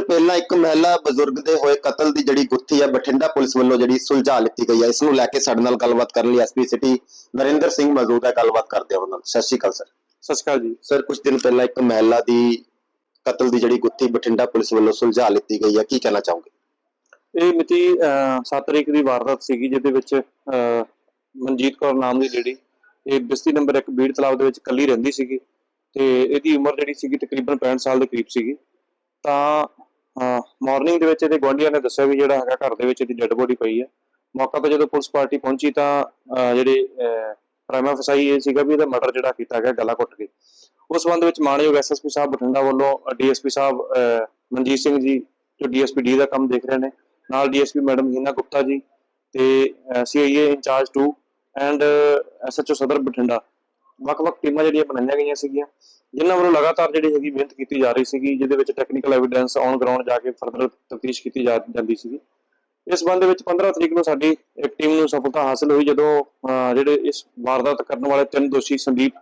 ਮਹਿਲਾ ਬਜ਼ੁਰਗ ਦੇ ਹੋਏ ਕਤਲ ਦੀ ਜਿਹੜੀ ਗੁੱਥੀ ਹੈ ਬਠਿੰਡਾ ਪੁਲਿਸ ਵੱਲੋਂ ਜਿਹੜੀ ਸੁਲਝਾ ਲਿੱਤੀ ਗਈ ਹੈ ਇਸ ਨੂੰ ਲੈ ਕੇ ਸਾਡੇ ਨਾਲ ਗੱਲਬਾਤ ਕਰਨ ਲਈ ਐਸਪੀ ਸਿਟੀ ਨਰਿੰਦਰ ਸਿੰਘ ਮੌਜੂਦ ਹੈ ਗੱਲਬਾਤ ਕਰਦੇ ਹਾਂ ਉਹਨਾਂ ਨਾਲ। ਸਤਿ ਸ਼੍ਰੀ ਅਕਾਲ ਸਰ। ਸਤਿ ਸ਼੍ਰੀ ਅਕਾਲ ਜੀ। ਸਰ ਕੁਝ ਦਿਨ ਪਹਿਲਾਂ ਇੱਕ ਮਹਿਲਾ ਦੀ ਕਤਲ ਦੀ ਜਿਹੜੀ ਗੁੱਥੀ ਬਠਿੰਡਾ ਪੁਲਿਸ ਵੱਲੋਂ ਸੁਲਝਾ ਲਿੱਤੀ ਗਈ ਹੈ ਕੀ ਕਹਿਣਾ ਚਾਹੋਗੇ? ਇਹ ਮਿਤੀ 7 ਤਰੀਕ ਦੀ ਵਾਰਦਾਤ ਸੀਗੀ ਜਿਹਦੇ ਵਿੱਚ ਮਨਜੀਤ ਕੌਰ ਨਾਮ ਦੀ ਲੇਡੀ ਇਹ ਬਸਤੀ ਨੰਬਰ 1 ਬੀੜ ਤਲਾਬ ਦੇ ਵਿੱਚ ਇਕੱਲੀ ਰਹਿੰਦੀ ਸੀਗੀ ਤੇ ਇਹਦੀ ਉਮਰ ਜਿਹੜੀ ਸੀਗੀ ਤਕਰੀਬਨ 65 ਸਾਲ ਦੇ ਕਰੀਬ ਸੀਗੀ। ਤਾਂ ਮਾਰਨਿੰਗ ਦੇ ਵਿੱਚ ਇਹਦੇ ਗੁਆਂਢੀਆਂ ਨੇ ਦੱਸਿਆ ਵੀ ਜਿਹੜਾ ਹੈਗਾ ਘਰ ਦੇ ਵਿੱਚ ਇਹਦੀ ਡੈੱਡ ਬੋਡੀ ਪਈ ਹੈ ਮੌਕਾ ਤੇ ਜਦੋਂ ਪੁਲਿਸ ਪਾਰਟੀ ਪਹੁੰਚੀ ਤਾਂ ਜਿਹੜੇ ਪ੍ਰਾਈਮਾ ਫਸਾਈ ਇਹ ਸੀਗਾ ਵੀ ਇਹਦਾ ਮਰਡਰ ਜਿਹੜਾ ਕੀਤਾ ਗਿਆ, ਗਲਾ ਘੁੱਟ ਕੇ। ਉਸ ਸੰਬੰਧ ਵਿੱਚ ਮਾਨਯੋਗ ਐਸਐਸਪੀ ਸਾਹਿਬ ਬਠਿੰਡਾ ਵੱਲੋਂ ਡੀਐਸਪੀ ਸਾਹਿਬ ਮਨਜੀਤ ਸਿੰਘ ਜੀ, ਜੋ ਡੀਐਸਪੀ ਡੀ ਦਾ ਕੰਮ ਦੇਖ ਰਹੇ ਨੇ, ਨਾਲ ਡੀਐਸਪੀ ਮੈਡਮ ਹੀਨਾ ਗੁਪਤਾ ਜੀ ਤੇ ਸੀਆਈਏ ਇੰਚਾਰਜ 2 ਐਂਡ ਐਸਐਚਓ ਸਦਰ ਬਠਿੰਡਾ। ਵੱਖ-ਵੱਖ ਟੀਮਾਂ ਜਿਹੜੀਆਂ ਬਣਾਈਆਂ ਗਈਆਂ ਸੀਗੀਆਂ, ਜਿਨ੍ਹਾਂ ਵੱਲੋਂ ਲਗਾਤਾਰ ਜਿਹੜੀ ਹੈਗੀ ਮਿਹਨਤ ਕੀਤੀ ਜਾ ਰਹੀ ਸੀਗੀ, ਜਿਹਦੇ ਵਿੱਚ ਟੈਕਨੀਕਲ ਐਵੀਡੈਂਸ ਔਨ ਗਰਾਊਂਡ ਜਾ ਕੇ ਫਰਦਰ ਤਫਤੀਸ਼ ਕੀਤੀ ਜਾਂਦੀ ਸੀਗੀ। ਇਸ ਸੰਬੰਧ ਵਿੱਚ 15 ਤਰੀਕ ਨੂੰ ਸਾਡੀ ਇੱਕ ਟੀਮ ਨੂੰ ਸਫਲਤਾ ਹਾਸਲ ਹੋਈ, ਜਦੋਂ ਜਿਹੜੇ ਇਸ ਵਾਰਦਾਤ ਕਰਨ ਵਾਲੇ ਤਿੰਨ ਦੋਸ਼ੀ ਸੰਦੀਪ,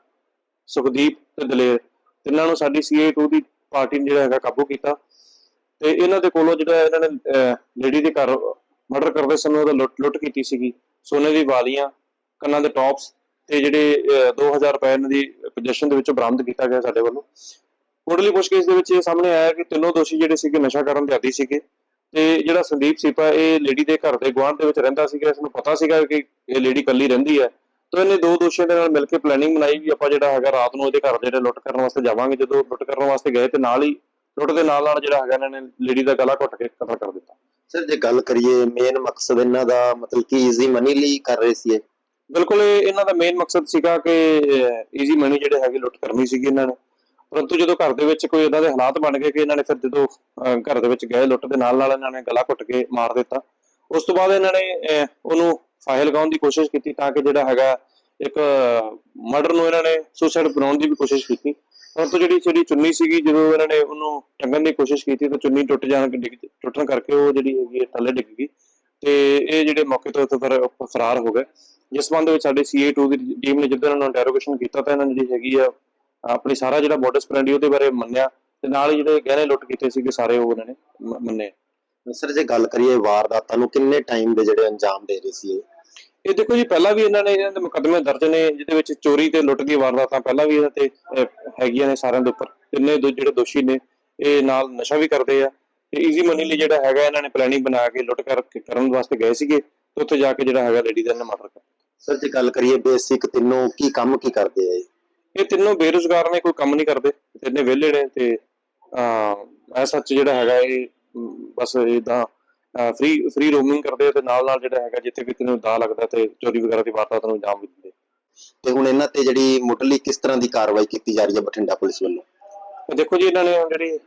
ਸੁਖਦੀਪ ਤੇ ਦਲੇਰ, ਤਿੰਨਾਂ ਨੂੰ ਸਾਡੀ ਸੀਏ2 ਦੀ ਪਾਰਟੀ ਨੇ ਜਿਹੜਾ ਹੈਗਾ ਕਾਬੂ ਕੀਤਾ। ਤੇ ਇਹਨਾਂ ਦੇ ਕੋਲੋਂ ਜਿਹੜਾ ਇਹਨਾਂ ਨੇ ਲੇਡੀ ਦੇ ਘਰ ਮਰਡਰ ਕਰਦੇ ਸਮੇਂ ਉਹਦਾ ਲੁੱਟ ਲੁੱਟ ਕੀਤੀ ਸੀਗੀ। ਸੋਨੇ ਦੀ ਵਾਲੀਆਂ, ਕੰਨਾਂ ਦੇ ਟੌਪਸ ਤੇ ਜਿਹੜੇ 2000 ਰੁਪਏ ਇਹਨਾਂ ਦੀ ਪੋਜੀਸ਼ਨ ਦੇ ਵਿੱਚੋਂ ਬਰਾਮਦ ਕੀਤਾ ਗਿਆ ਸਾਡੇ ਵੱਲੋਂ। ਮੁੱਢਲੀ ਪੁੱਛਗਿੱਛ ਦੇ ਵਿੱਚ ਇਹ ਸਾਹਮਣੇ ਆਇਆ ਕਿ ਤਿੰਨੋਂ ਦੋਸ਼ੀ ਜਿਹੜੇ ਸੀਗੇ ਨਸ਼ਾ ਕਰਨ ਦੇ ਆਦੀ ਸੀਗੇ। ਤੇ ਜਿਹੜਾ ਸੰਦੀਪ ਸੀਪਾ, ਇਹ ਲੇਡੀ ਦੇ ਘਰ ਦੇ ਗੁਆਂਢ ਦੇ ਵਿੱਚ ਰਹਿੰਦਾ ਸੀਗਾ। ਇਸ ਨੂੰ ਪਤਾ ਸੀਗਾ ਕਿ ਇਹ ਲੇਡੀ ਇਕੱਲੀ ਰਹਿੰਦੀ ਹੈ। ਤਾਂ ਇਹਨੇ ਦੋ ਦੋਸ਼ੀਆਂ ਦੇ ਨਾਲ ਮਿਲ ਕੇ ਪਲੈਨਿੰਗ ਬਣਾਈ ਵੀ ਆਪਾਂ ਜਿਹੜਾ ਹੈਗਾ ਰਾਤ ਨੂੰ ਇਹਦੇ ਘਰ ਜਿਹੜੇ ਲੁੱਟ ਕਰਨ ਵਾਸਤੇ ਜਾਵਾਂਗੇ। ਜਦੋਂ ਲੁੱਟ ਕਰਨ ਵਾਸਤੇ ਗਏ ਤੇ ਨਾਲ ਹੀ ਲੁੱਟ ਦੇ ਨਾਲ ਨਾਲ ਜਿਹੜਾ ਹੈਗਾ ਇਹਨਾਂ ਨੇ ਲੇਡੀ ਦਾ ਗਲਾ ਘੁੱਟ ਕੇ ਕਤਲ ਕਰ ਦਿੱਤਾ। ਸਰ, ਜੇ ਗੱਲ ਕਰੀਏ ਮੇਨ ਮਕਸਦ ਇਹਨਾਂ ਦਾ ਮਤਲਬ ਕਿ ਈਜ਼ੀ ਮਨੀ ਲਈ ਕਰ ਰਹੇ ਸੀ ਇਹ। ਬਿਲਕੁਲ ਇਹਨਾਂ ਦਾ ਮੇਨ ਮਕਸਦ ਸੀਗਾ ਕਿ ਈਜ਼ੀ ਮਨੀ ਜਿਹੜੇ ਹੈਗੇ ਲੁੱਟ ਕਰਨੀ ਸੀਗੀ ਇਹਨਾਂ ਨੇ। ਪਰੰਤੂ ਜਦੋਂ ਘਰ ਦੇ ਵਿੱਚ ਕੋਈ ਇਦਾਂ ਦੇ ਹਾਲਾਤ ਬਣ ਗਏ ਕਿ ਇਹਨਾਂ ਨੇ ਫਿਰ ਜਦੋਂ ਘਰ ਦੇ ਵਿੱਚ ਗਏ ਲੁੱਟ ਦੇ ਨਾਲ ਨਾਲ ਇਹਨਾਂ ਨੇ ਗਲਾ ਘੁੱਟ ਕੇ ਮਾਰ ਦਿੱਤਾ, ਉਸ ਤੋਂ ਬਾਅਦ ਇਹਨਾਂ ਨੇ ਉਹਨੂੰ ਫਾਈਲ ਲਗਾਉਣ ਦੀ ਕੋਸ਼ਿਸ਼ ਕੀਤੀ ਤਾਂ ਕਿ ਜਿਹੜਾ ਹੈਗਾ ਇੱਕ ਮਰਡਰ ਨੂੰ ਇਹਨਾਂ ਨੇ ਸੁਸਾਈਡ ਬਣਾਉਣ ਦੀ ਵੀ ਕੋਸ਼ਿਸ਼ ਕੀਤੀ। ਪਰੰਤੂ ਜਿਹੜੀ ਜਿਹੜੀ ਚੁੰਨੀ ਸੀਗੀ, ਜਦੋਂ ਇਹਨਾਂ ਨੇ ਉਹਨੂੰ ਟੰਗਣ ਦੀ ਕੋਸ਼ਿਸ਼ ਕੀਤੀ ਤਾਂ ਚੁੰਨੀ ਟੁੱਟ ਜਾਣ ਕੇ ਡਿੱਗ ਟੁੱਟਣ ਕਰਕੇ ਉਹ ਜਿਹੜੀ ਹੈਗੀ ਹੈ ਥੱਲੇ ਡਿੱਗ ਗਈ ਤੇ ਇਹ ਜਿਹੜੇ ਮੌਕੇ ਤੋਂ ਉੱਥੇ ਫਿਰ ਫਰਾਰ ਹੋ ਗਏ। ਜਿਸ ਸੰਬੰਧ ਵਿੱਚ ਸਾਡੇ CA2 ਦੀ ਟੀਮ ਨੇ ਜਦੋਂ ਇਹਨਾਂ ਨੂੰ ਇੰਟਰੋਗੇਸ਼ਨ ਕੀਤਾ ਤਾਂ ਇਹਨਾਂ ਨੇ ਜਿਹੜੀ ਹੈਗੀ ਆ ਆਪਣੀ ਸਾਰਾ ਜਿਹੜਾ ਬੋਰਡਰ ਸਪਰੈਂਡੀ ਉਹਦੇ ਬਾਰੇ ਮੰਨਿਆ ਤੇ ਨਾਲ ਹੀ ਜਿਹੜੇ ਗਹਿਣੇ ਲੁੱਟ ਕੀਤੇ ਸੀਗੇ ਸਾਰੇ ਉਹ ਉਹਨਾਂ ਨੇ ਮੰਨੇ। ਸਰ ਜੇ ਗੱਲ ਕਰੀਏ ਵਾਰਦਾਤਾਂ ਨੂੰ ਕਿੰਨੇ ਟਾਈਮ ਦੇ ਜਿਹੜੇ ਅੰਜਾਮ ਦੇ ਰਹੇ ਸੀ ਇਹ? ਇਹ ਦੇਖੋ ਜੀ ਪਹਿਲਾਂ ਵੀ ਇਹਨਾਂ ਨੇ ਇਹਨਾਂ ਦੇ ਮੁਕੱਦਮੇ ਦਰਜ ਨੇ ਜਿਹਦੇ ਵਿੱਚ ਚੋਰੀ ਤੇ ਲੁੱਟ ਦੀ ਵਾਰਦਾਤਾਂ ਪਹਿਲਾਂ ਵੀ ਇਹਨਾਂ ਤੇ ਹੈਗੀਆਂ ਨੇ ਸਾਰਿਆਂ ਦੇ ਉੱਪਰ। ਤਿੰਨੇ ਦੋ ਜਿਹੜੇ ਦੋਸ਼ੀ ਨੇ ਇਹ ਨਾਲ ਨਸ਼ਾ ਵੀ ਕਰਦੇ ਆ। ਤੇ ਈਜ਼ੀ ਮਨੀ ਲਈ ਜਿਹੜਾ ਹੈਗਾ ਇਹਨਾਂ ਨੇ ਪਲੈਨਿੰਗ ਬਣਾ ਕੇ ਲੁੱਟ ਕਰ ਕਰਨ ਵਾਸਤੇ ਗਏ ਸੀਗੇ ਉੱਥੇ ਜਾ ਕੇ ਜਿਹੜਾ ਹੈਗਾ ਲੇਡੀ ਦਾ ਇਹਨਾਂ ਮਰਡਰ ਕਰ ਸਰ ਜੇ ਗੱਲ ਕਰੀਏ ਬੇਸਿਕ ਤਿੰਨੋਂ ਕੀ ਕੰਮ ਕੀ ਕਰਦੇ ਆ ਇਹ? ਇਹ ਤਿੰਨੋਂ ਬੇਰੁਜ਼ਗਾਰ ਨੇ ਕੋਈ ਕੰਮ ਨਹੀਂ ਕਰਦੇ। ਤਿੰਨੇ ਵਿਹਲੇ ਨੇ ਤੇ ਐ ਸੱਚ ਜਿਹੜਾ ਹੈਗਾ ਇਹ ਬਸ ਇਦਾਂ ਫ੍ਰੀ ਫ੍ਰੀ ਰੋਮਿੰਗ ਕਰਦੇ ਆ ਤੇ ਨਾਲ ਨਾਲ ਜਿਹੜਾ ਹੈਗਾ ਜਿੱਥੇ ਕਿਤੇ ਨੂੰ ਦਾ ਲੱਗਦਾ ਤੇ ਚੋਰੀ ਵਗੈਰਾ ਦੀ ਵਾਰਦਾਤ ਨੂੰ ਅੰਜਾਮ ਵੀ ਦਿੰਦੇ। ਤੇ ਹੁਣ ਇਹਨਾਂ ਤੇ ਜਿਹੜੀ ਮੁੱਢਲੀ ਕਿਸ ਤਰ੍ਹਾਂ ਦੀ ਕਾਰਵਾਈ ਕੀਤੀ ਜਾ ਰਹੀ ਹੈ ਬਠਿੰਡਾ ਪੁਲਿਸ ਵੱਲੋਂ? ਦੇਖੋ ਜੀ ਇਹਨਾਂ ਨੇ ਜਿਹੜੀ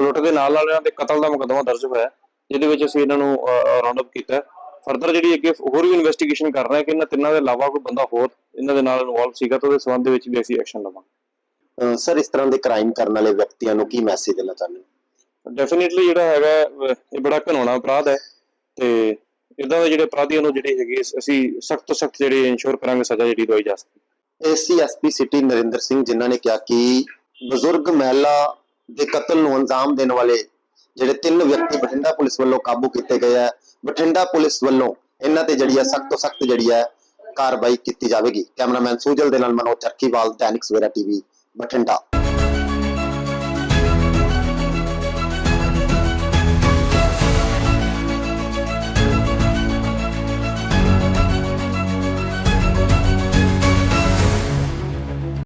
ਲੁੱਟ ਦੇ ਨਾਲ ਨਾਲ ਇਹਨਾਂ ਦੇ ਕਤਲ ਦਾ ਮੁਕੱਦਮਾ ਦਰਜ ਹੋਇਆ ਜਿਹਦੇ ਵਿੱਚ ਅਸੀਂ ਇਹਨਾਂ ਨੂੰ ਰਾਉਂਡ ਅਪ ਕੀਤਾ ਫਰਦਰ ਜਿਹੜੀ ਅੱਗੇ ਹੋਰ ਵੀ ਇਨਵੈਸਟੀਗੇਸ਼ਨ ਕਰ ਰਹੇ ਕਿ ਇਹਨਾਂ ਤਿੰਨਾਂ ਦੇ ਇਲਾਵਾ ਕੋਈ ਬੰਦਾ ਹੋਰ ਇਹਨਾਂ ਦੇ ਨਾਲ ਇਨਵੋਲਵ ਸੀਗਾ ਤਾਂ ਉਹਦੇ ਸੰਬੰਧ ਦੇ ਵਿੱਚ ਵੀ ਅਸੀਂ ਐਕਸ਼ਨ ਲਵਾਂਗੇ। ਸਰ ਇਸ ਤਰ੍ਹਾਂ ਦੇ ਕ੍ਰਾਈਮ ਕਰਨ ਵਾਲੇ ਵਿਅਕਤੀਆਂ ਨੂੰ ਕੀ ਮੈਸੇਜ ਦੇਣਾ ਚਾਹੁੰਦੇ ਡੈਫੀਨਿਟਲੀ ਜਿਹੜਾ ਹੈਗਾ ਇਹ ਬੜਾ ਘਿਨਾਉਣਾ ਅਪਰਾਧ ਹੈ ਤੇ ਇਦਾਂ ਦੇ ਜਿਹੜੇ ਅਪਰਾਧੀਆਂ ਨੂੰ ਜਿਹੜੇ ਹੈਗੇ ਅਸੀਂ ਸਖਤ ਤੋਂ ਸਖਤ ਜਿਹੜੇ ਇਨਸ਼ੋਰ ਕਰਾਂਗੇ ਸਜ਼ਾ ਜਿਹੜੀ ਦਵਾਈ ਜਾ ਸਕੇ ਐਸਸੀਐਸਪੀ ਸਿਟੀ ਨਰਿੰਦਰ ਸਿੰਘ ਜਿਨ੍ਹਾਂ ਨੇ ਕਿਹਾ ਕਿ ਬਜ਼ੁਰਗ ਮਹਿਲਾ ਦੇ ਕਤਲ ਨੂੰ ਅੰਜਾਮ ਦੇਣ ਵਾਲੇ ਜਿਹੜੇ ਤਿੰਨ ਵਿਅਕਤੀ ਬਠਿੰਡਾ ਪੁਲਿਸ ਵੱਲੋਂ ਕਾਬੂ ਕੀਤੇ ਗਏ ਹੈ ਬਠਿੰਡਾ ਪੁਲਿਸ ਵੱਲੋਂ ਇਹਨਾਂ ਤੇ ਜਿਹੜੀ ਹੈ ਸਖਤ ਤੋਂ ਸਖਤ ਜਿਹੜੀ ਹੈ ਕਾਰਵਾਈ ਕੀਤੀ ਜਾਵੇਗੀ। ਕੈਮਰਾਮੈਨ ਸੂਜਲ ਦੇ ਨਾਲ ਮਨੋਜ ਚਰਖੀਵਾਲ ਦੈਨਿਕ ਸਵੇਰਾ ਟੀਵੀ, ਬਠਿੰਡਾ।